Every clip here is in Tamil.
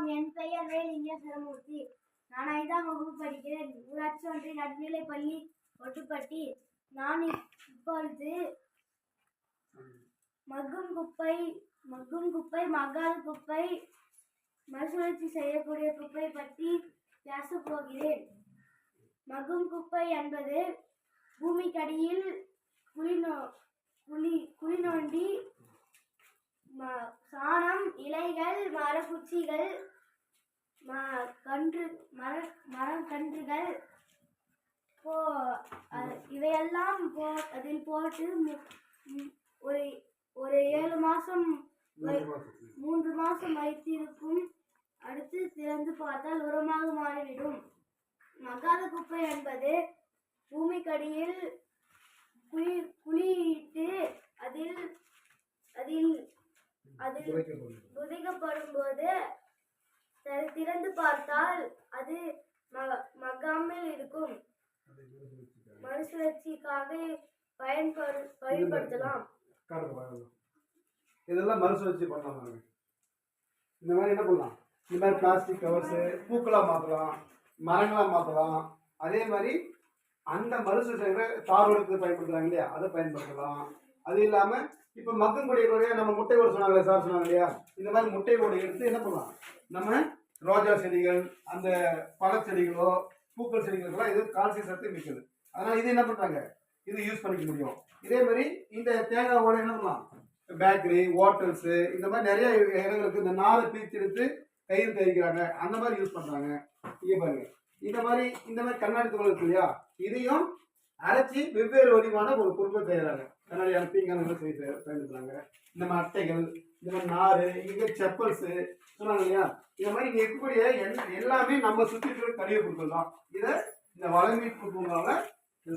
வணக்கம் என் பெயர் வேலிங்க சரமூர்த்தி நான் ஐந்தாம் வகுப்பு படிக்கிறேன். ஊராட்சி ஒன்றிய நடுநிலைப் பள்ளி ஒட்டுப்பட்டி. நான் இப்பொழுது மக்கும் குப்பை மக்கும் குப்பை மக்காத குப்பை மறுசுழற்சி செய்யக்கூடிய குப்பை பற்றி பேசப் போகிறேன். மகும் குப்பை என்பது பூமிக்கடியில் குழி நோ குழி குழி நோண்டி ம- இலைகள் மரக்குச்சிகள் ம- கன்று மர மரக்கன்றுகள் போ இவையெல்லாம் போ அதில் போட்டு ஒரு ஒரு ஏழு மாதம் மூன்று மாதம் வைத்திருக்கும். அடுத்து திறந்து பார்த்தால் உரமாக மாறிவிடும். மக்காத குப்பை என்பது பூமிக்கடியில் குழி குழியிட்டு அதில் அதில் அதில் புதைக்கப்படும். போது திறந்து பார்த்தால் அது ம- மக்காமல் இருக்கும். மறுசுழற்சிக்காக பயன்படு பயன்படுத்தலாம். இதெல்லாம் மறுசுழற்சி பண்ணலாம் இந்த மாதிரி என்ன பண்ணலாம்? இந்த மாதிரி பிளாஸ்டிக் கவர்ஸு பூக்களாக மாற்றலாம் மரங்களாக மாற்றலாம். அதே மாதிரி அந்த மறுசுழற்சி தாரோடுக்கு பயன்படுத்துறாங்க இல்லையா? அதை பயன்படுத்தலாம். அது இல்லாமல் இப்போ மக்கும் கொடிகளுடைய நம்ம முட்டை ஓடு சொன்னாங்களே சார் சொன்னாங்க இல்லையா இந்த மாதிரி முட்டை ஓடு எடுத்து என்ன பண்ணலாம்? நம்ம ரோஜா செடிகள் அந்த பழச்செடிகளோ பூக்கள் செடிகளுக்கெல்லாம் இது கால்சிய சத்து மிக்கது அதனால் இது என்ன பண்ணுறாங்க இது யூஸ் பண்ணிக்க முடியும். இதே மாதிரி இந்த தேங்காவோட என்ன பண்ணலாம்? பேக்கரி ஹோட்டல்ஸு இந்த மாதிரி நிறைய இடங்களுக்கு இந்த நாரை பிரித்து எடுத்து கையில் தைக்கிறாங்க அந்த மாதிரி யூஸ் பண்ணுறாங்க இங்கே பாருங்க. இந்த மாதிரி இந்த மாதிரி கண்ணாடி தோல் இருக்கு இல்லையா? இதையும் அரைச்சி வெவ்வேறு வடிவான ஒரு பொருட்கள் செய்கிறாங்க கண்ணாடி அனுப்பிங்க செய்ய பயன்படுத்துறாங்க இந்த மாதிரி அட்டைகள் இந்த மாதிரி நார் இங்கே செப்பல்ஸு சொன்னாங்க இல்லையா? இந்த மாதிரி இங்கே இருக்கக்கூடிய எல்- எல்லாமே நம்ம சுற்றி இருக்கிற கழிவு பொருட்கள் தான். இதை இந்த வளமீட்பு பூங்காவில்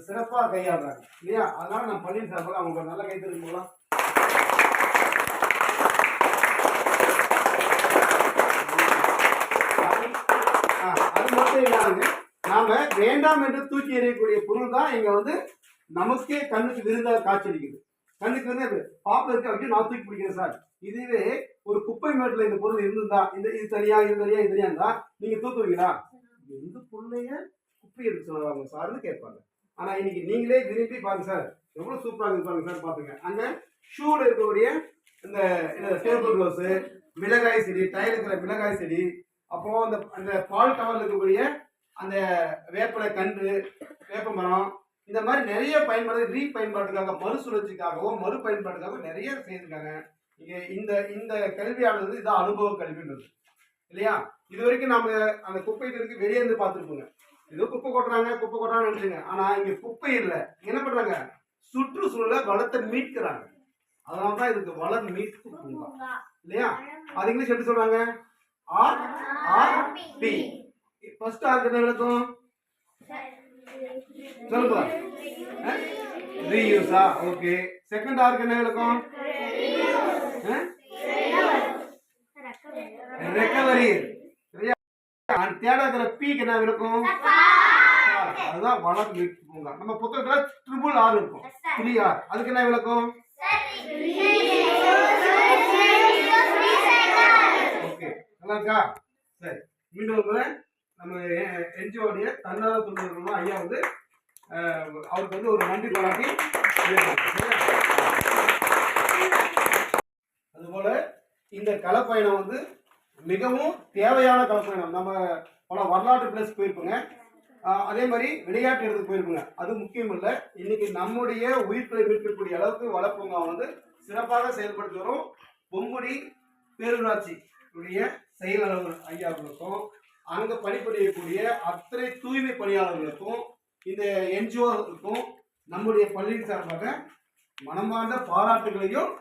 சிறப்பாக கையாடுறாங்க இல்லையா? அதனால நம்ம பள்ளியின் சார்பில் அவங்க நல்ல கை தெரிஞ்சுக்கலாம் அது மட்டும் இல்லாமல் நாம வேண்டாம் என்று தூக்கி எறியக்கூடிய பொருள் தான் இங்க வந்து நமக்கே கண்ணுக்கு விருந்தாக காட்சியளிக்குது. கண்ணுக்கு வந்து இருக்கு அப்படி நான் தூக்கி பிடிக்கிறேன் சார். இதுவே ஒரு குப்பை மேட்டில் இந்த பொருள் இருந்திருந்தா இந்த இது தனியா இது தனியா இது தனியா இருந்தா நீங்க தூக்குவீங்களா எந்த பொருளைய குப்பை எடுத்து சொல்லுவாங்க சார்னு கேட்பாங்க. ஆனா இன்னைக்கு நீங்களே விரும்பி பாருங்க சார். எவ்வளவு சூப்பராக இருப்பாங்க சார் பாத்துங்க. அங்க ஷூல இருக்கக்கூடிய இந்த டேபிள் ரோஸு மிளகாய் செடி டயர் இருக்கிற மிளகாய் செடி அப்புறம் அந்த அந்த பால் டவர்ல இருக்கக்கூடிய அந்த வேப்பிலை கன்று வேப்ப மரம் இந்த மாதிரி நிறைய பயன்பாடு ரீ பயன்பாட்டுக்காக மறுசுழற்சிக்காகவும் மறு பயன்பாட்டுக்காகவும் நிறைய செய்திருக்காங்க. இங்கே இந்த இந்த கல்வியானது வந்து இதான் அனுபவ கல்வின்றது. இல்லையா? இது வரைக்கும் நம்ம அந்த குப்பை இருக்கு வெளியே இருந்து பார்த்துருப்போங்க. ஏதோ குப்பை கொட்டுறாங்க குப்பை கொட்டுறாங்கன்னு நினைச்சுங்க ஆனால் இங்கே குப்பை இல்லை. என்ன பண்ணுறாங்க சுற்றுச்சூழலை வளத்தை மீட்கிறாங்க. அதனால தான் இதுக்கு வளம் மீட்பு பூங்கா. இல்லையா? அது இங்கிலீஷ் எப்படி சொல்றாங்க? R R P. ஃபர்ஸ்ட் ஆர்க்கு என்ன விளக்கம் சொல்லுங்க ரீயூஸா ஓகே செகண்ட் ஆர்க்கு என்ன விளக்கம் ரெக்கவரி தேர்ட் ஆர்க்கிற பீக்கு என்ன விளக்கம் அதுதான் வளம் பூங்கா நம்ம புத்தகத்துல ட்ரிபிள் ஆர் இருக்கும் த்ரீ ஆர் அதுக்கு என்ன விளக்கம் ஓகே நல்லா இருக்கா சரி மீண்டும் ஒரு நம்ம என்ஜிஓடைய தன்னார்வ நிறுவனம் ஐயா வந்து அவருக்கு வந்து ஒரு நன்றி பாராட்டி அதுபோல இந்த களப்பயணம் வந்து மிகவும் தேவையான களப்பயணம் நம்ம பல வரலாற்று பிளேஸ் போயிருப்போங்க. அதே மாதிரி விளையாட்டு இடத்துக்கு போயிருப்போங்க. அது முக்கியம் இல்லை. இன்னைக்கு நம்முடைய உயிர்களை மீட்கக்கூடிய அளவுக்கு வளர்ப்புங்க வந்து சிறப்பாக செயல்படுத்தி வரும். பொங்குடி பேரூராட்சி உடைய செயலாளர் ஐயாவுக்கும் அங்க பணிபுரியக்கூடிய அத்தனை தூய்மை பணியாளர்களுக்கும் இந்த என்ஜிஓக்கும் நம்முடைய பள்ளியின் சார்பாக மனமார்ந்த பாராட்டுகளையும்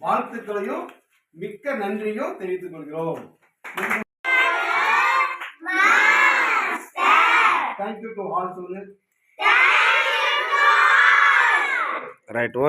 வாழ்த்துக்களையும் மிக்க நன்றியும் தெரிவித்துக் கொள்கிறோம். தேங்க்யூ டு ஆல் சொல்லுங்க ரைட் ஓகே